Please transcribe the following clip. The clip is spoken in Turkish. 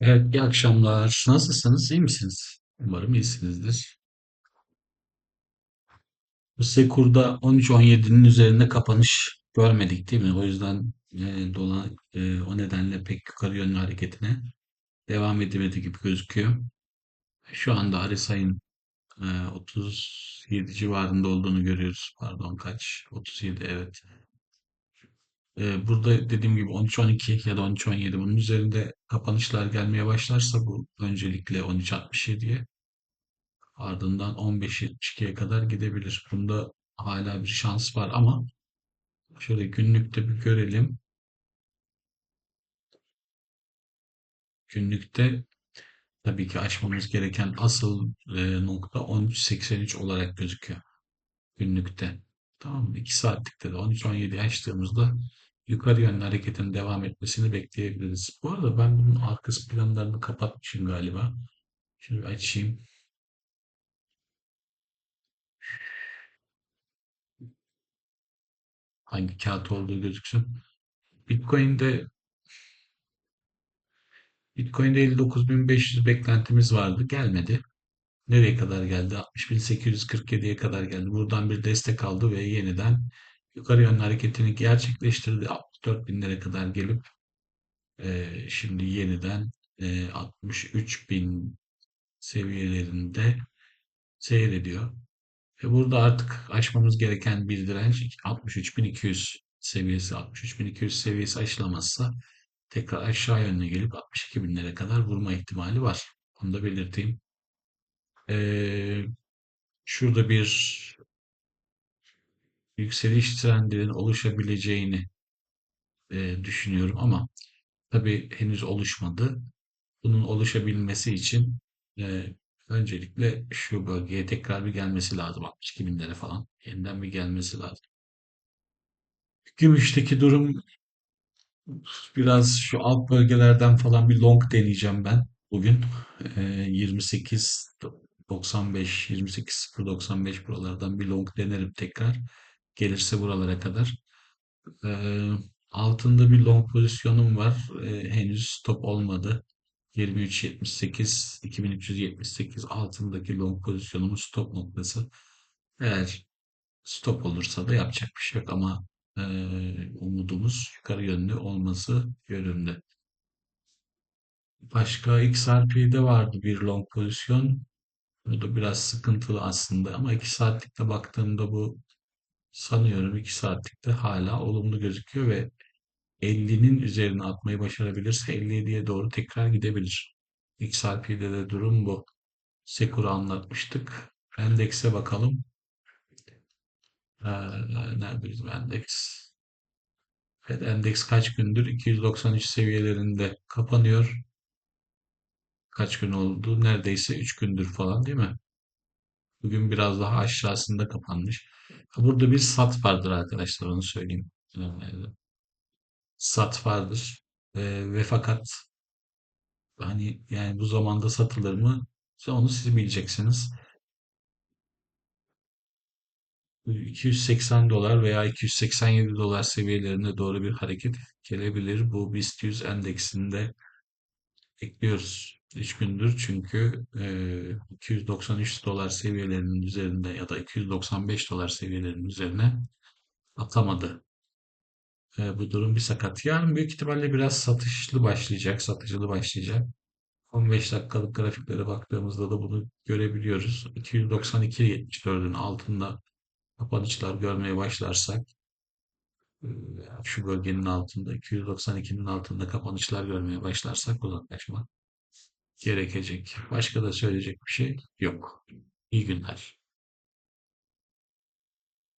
Evet, iyi akşamlar. Nasılsınız? İyi misiniz? Umarım iyisinizdir. Bu Sekur'da 13-17'nin üzerinde kapanış görmedik değil mi? O yüzden e, dola, e, o nedenle pek yukarı yönlü hareketine devam edemedi gibi gözüküyor. Şu anda RSI'nin e, 37 civarında olduğunu görüyoruz. Pardon kaç? 37 evet. E, burada dediğim gibi 13-12 ya da 13-17 bunun üzerinde kapanışlar gelmeye başlarsa bu öncelikle 13-67'ye Ardından 15.72'ye kadar gidebilir. Bunda hala bir şans var ama şöyle günlükte bir görelim. Günlükte tabii ki aşmamız gereken asıl e, nokta 13.83 olarak gözüküyor. Günlükte. Tamam mı? 2 saatlikte de 13.17 açtığımızda yukarı yönlü hareketin devam etmesini bekleyebiliriz. Bu arada ben bunun arkası planlarını kapatmışım galiba. Şimdi açayım. Hangi kağıt olduğu gözüksün. Bitcoin'de Bitcoin'de 59.500 beklentimiz vardı. Gelmedi. Nereye kadar geldi? 60.847'ye kadar geldi. Buradan bir destek aldı ve yeniden yukarı yönlü hareketini gerçekleştirdi. 64.000'lere kadar gelip e, şimdi yeniden e, 63.000 seviyelerinde seyrediyor. Ve burada artık aşmamız gereken bir direnç 63.200 seviyesi. 63.200 seviyesi aşılamazsa tekrar aşağı yönlü gelip 62.000'lere kadar vurma ihtimali var. Onu da belirteyim. Ee, şurada bir yükseliş trendinin oluşabileceğini e, düşünüyorum ama tabii henüz oluşmadı. Bunun oluşabilmesi için e, öncelikle şu bölgeye tekrar bir gelmesi lazım. 62 binlere falan yeniden bir gelmesi lazım. Gümüşteki durum biraz şu alt bölgelerden falan bir long deneyeceğim ben bugün. E, 28.95 28.095 buralardan bir long denerim tekrar. Gelirse buralara kadar. Ee, altında bir long pozisyonum var. Ee, henüz stop olmadı. 23.78, 2378 altındaki long pozisyonumun stop noktası. Eğer stop olursa da yapacak bir şey yok ama e, umudumuz yukarı yönlü olması yönünde. Başka XRP'de vardı bir long pozisyon. Bu da biraz sıkıntılı aslında ama 2 saatlikte baktığımda bu sanıyorum 2 saatlikte hala olumlu gözüküyor ve 50'nin üzerine atmayı başarabilirse 57'ye doğru tekrar gidebilir. XRP'de de durum bu. Sekur'u anlatmıştık. Endekse bakalım. Ee, nerede bizim endeks? Evet, endeks kaç gündür? 293 seviyelerinde kapanıyor. Kaç gün oldu? Neredeyse 3 gündür falan değil mi? Bugün biraz daha aşağısında kapanmış. Burada bir sat vardır arkadaşlar onu söyleyeyim. Ee, Sat vardır. Ee, ve fakat Hani yani bu zamanda satılır mı? Onu siz bileceksiniz. 280 dolar veya 287 dolar seviyelerine doğru bir hareket gelebilir. Bu BIST 100 endeksinde bekliyoruz 3 gündür çünkü e, 293 dolar seviyelerinin üzerinde ya da 295 dolar seviyelerinin üzerine atamadı. E, bu durum bir sakat. Yarın büyük ihtimalle biraz satışlı başlayacak, satıcılı başlayacak. 15 dakikalık grafiklere baktığımızda da bunu görebiliyoruz. 292.74'ün altında kapanışlar görmeye başlarsak e, şu bölgenin altında 292'nin altında kapanışlar görmeye başlarsak uzaklaşmak gerekecek. Başka da söyleyecek bir şey yok. İyi günler.